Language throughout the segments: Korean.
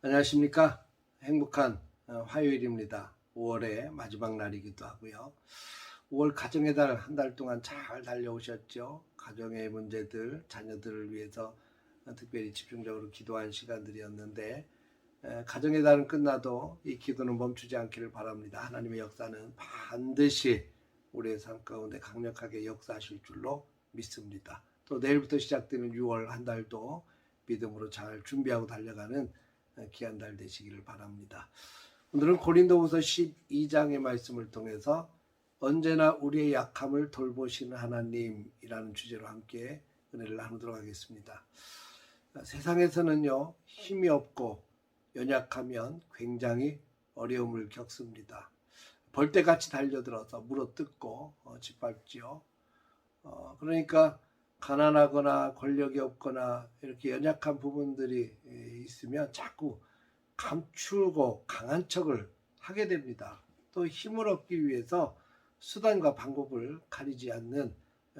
안녕하십니까. 행복한 어, 화요일입니다. 5월의 마지막 날이기도 하고요. 5월 가정의 달 한 달 동안 잘 달려오셨죠. 가정의 문제들, 자녀들을 위해서 어, 특별히 집중적으로 기도한 시간들이었는데 에, 가정의 달은 끝나도 이 기도는 멈추지 않기를 바랍니다. 하나님의 역사는 반드시 우리의 삶 가운데 강력하게 역사하실 줄로 믿습니다. 또 내일부터 시작되는 6월 한 달도 믿음으로 잘 준비하고 달려가는 귀한 달 되시기를 바랍니다. 오늘은 고린도후서 12장의 말씀을 통해서 언제나 우리의 약함을 돌보시는 하나님이라는 주제로 함께 은혜를 나누도록 하겠습니다. 세상에서는요 힘이 없고 연약하면 굉장히 어려움을 겪습니다. 벌떼같이 달려들어서 물어뜯고 어, 짓밟지요. 어, 그러니까 가난하거나 권력이 없거나 이렇게 연약한 부분들이 에, 있으면 자꾸 감추고 강한 척을 하게 됩니다. 또 힘을 얻기 위해서 수단과 방법을 가리지 않는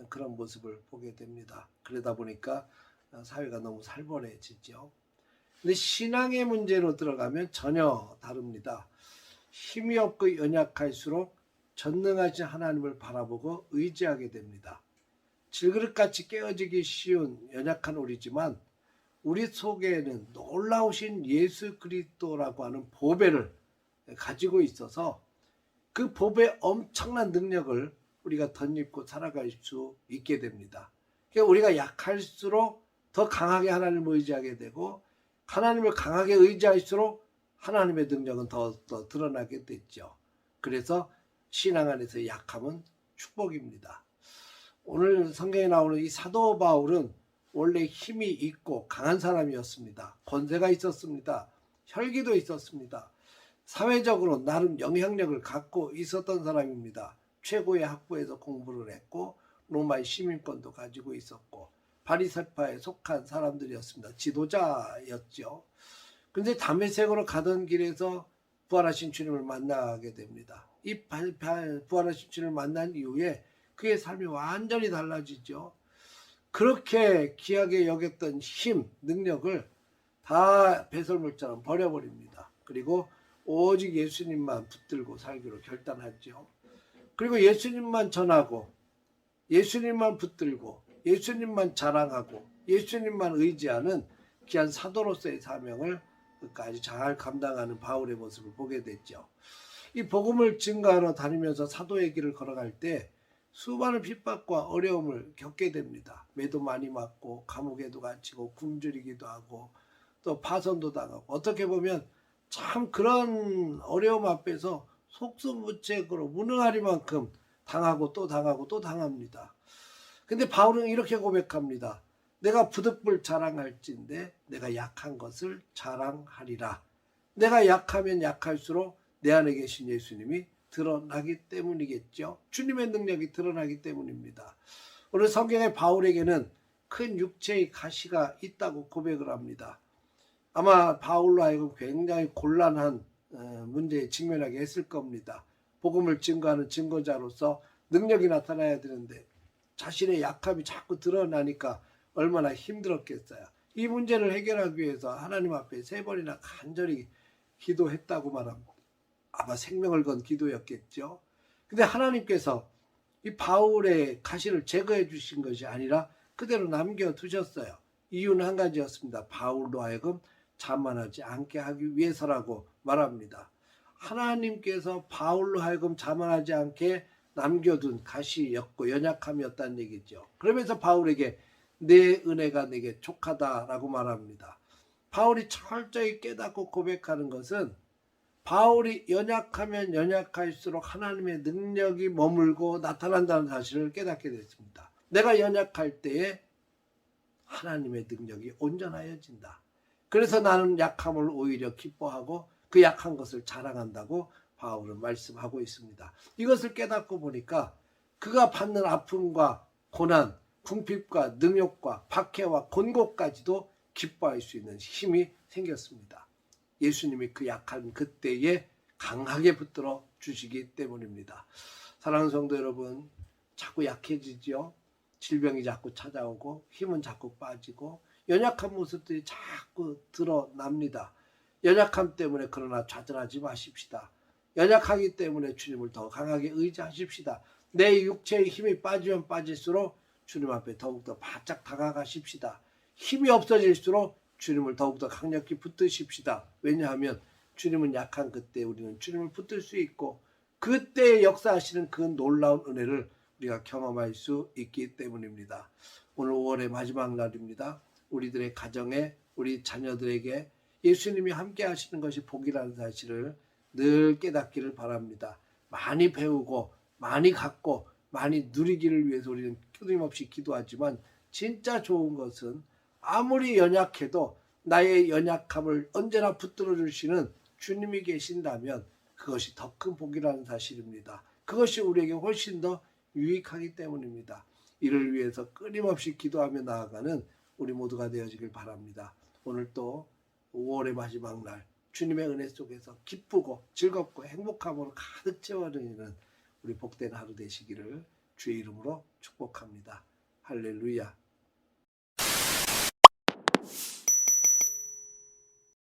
그런 모습을 보게 됩니다. 그러다 보니까 어, 사회가 너무 살벌해지죠. 근데 신앙의 문제로 들어가면 전혀 다릅니다. 힘이 없고 연약할수록 전능하신 하나님을 바라보고 의지하게 됩니다. 질그릇같이 깨어지기 쉬운 연약한 우리지만 우리 속에는 놀라우신 예수 그리스도라고 하는 보배를 가지고 있어서 그 보배의 엄청난 능력을 우리가 덧입고 살아갈 수 있게 됩니다. 그러니까 우리가 약할수록 더 강하게 하나님을 의지하게 되고 하나님을 강하게 의지할수록 하나님의 능력은 더, 더 드러나게 됐죠. 그래서 신앙 안에서 약함은 축복입니다. 오늘 성경에 나오는 이 사도 바울은 원래 힘이 있고 강한 사람이었습니다. 권세가 있었습니다. 혈기도 있었습니다. 사회적으로 나름 영향력을 갖고 있었던 사람입니다. 최고의 학부에서 공부를 했고 로마의 시민권도 가지고 있었고 바리새파에 속한 사람들이었습니다. 지도자였죠. 근데 담메색으로 가던 길에서 부활하신 주님을 만나게 됩니다. 이 부활하신 주님을 만난 이후에 그의 삶이 완전히 달라지죠. 그렇게 귀하게 여겼던 힘, 능력을 다 배설물처럼 버려버립니다. 그리고 오직 예수님만 붙들고 살기로 결단하죠. 그리고 예수님만 전하고 예수님만 붙들고 예수님만 자랑하고 예수님만 의지하는 귀한 사도로서의 사명을 끝까지 잘 감당하는 바울의 모습을 보게 됐죠. 이 복음을 증가하러 다니면서 사도의 길을 걸어갈 때 수많은 핍박과 어려움을 겪게 됩니다. 매도 많이 맞고 감옥에도 갇히고 굶주리기도 하고 또 파선도 당하고 어떻게 보면 참 그런 어려움 앞에서 속수무책으로 무능하리만큼 당하고 또 당하고 또 당합니다. 근데 바울은 이렇게 고백합니다. 내가 부득불 자랑할진데 내가 약한 것을 자랑하리라. 내가 약하면 약할수록 내 안에 계신 예수님이 드러나기 때문이겠죠. 주님의 능력이 드러나기 때문입니다. 오늘 성경의 바울에게는 큰 육체의 가시가 있다고 고백을 합니다. 아마 바울로 하여금 굉장히 곤란한 어, 문제에 직면하게 했을 겁니다. 복음을 증거하는 증거자로서 능력이 나타나야 되는데 자신의 약함이 자꾸 드러나니까 얼마나 힘들었겠어요. 이 문제를 해결하기 위해서 하나님 앞에 세 번이나 간절히 기도했다고 말합니다. 아마 생명을 건 기도였겠죠. 근데 하나님께서 이 바울의 가시를 제거해 주신 것이 아니라 그대로 남겨 두셨어요. 이유는 한 가지였습니다. 바울로 하여금 자만하지 않게 하기 위해서라고 말합니다. 하나님께서 바울로 하여금 자만하지 않게 남겨둔 가시였고 연약함이었다는 얘기죠. 그러면서 바울에게 내 은혜가 내게 족하다라고 말합니다. 바울이 철저히 깨닫고 고백하는 것은 바울이 연약하면 연약할수록 하나님의 능력이 머물고 나타난다는 사실을 깨닫게 됐습니다. 내가 연약할 때에 하나님의 능력이 온전하여진다. 그래서 나는 약함을 오히려 기뻐하고 그 약한 것을 자랑한다고 바울은 말씀하고 있습니다. 이것을 깨닫고 보니까 그가 받는 아픔과 고난, 궁핍과 능욕과 박해와 곤고까지도 기뻐할 수 있는 힘이 생겼습니다. 예수님이 그 약한 그때에 강하게 붙들어 주시기 때문입니다. 사랑하는 성도 여러분, 자꾸 약해지지요. 질병이 자꾸 찾아오고 힘은 자꾸 빠지고 연약한 모습들이 자꾸 드러납니다. 연약함 때문에 그러나 좌절하지 마십시다. 연약하기 때문에 주님을 더 강하게 의지하십시다. 내 육체의 힘이 빠지면 빠질수록 주님 앞에 더욱더 바짝 다가가십시다. 힘이 없어질수록 주님을 더욱더 강력히 붙드십시다. 왜냐하면 주님은 약한 그때 우리는 주님을 붙들 수 있고 그때 역사하시는 그 놀라운 은혜를 우리가 경험할 수 있기 때문입니다. 오늘 5월의 마지막 날입니다. 우리들의 가정에 우리 자녀들에게 예수님이 함께 하시는 것이 복이라는 사실을 늘 깨닫기를 바랍니다. 많이 배우고 많이 갖고 많이 누리기를 위해서 우리는 끊임없이 기도하지만 진짜 좋은 것은 아무리 연약해도 나의 연약함을 언제나 붙들어 주시는 주님이 계신다면 그것이 더 큰 복이라는 사실입니다. 그것이 우리에게 훨씬 더 유익하기 때문입니다. 이를 위해서 끊임없이 기도하며 나아가는 우리 모두가 되어지길 바랍니다. 오늘 또 5월의 마지막 날 주님의 은혜 속에서 기쁘고 즐겁고 행복함으로 가득 채워지는 우리 복된 하루 되시기를 주의 이름으로 축복합니다. 할렐루야.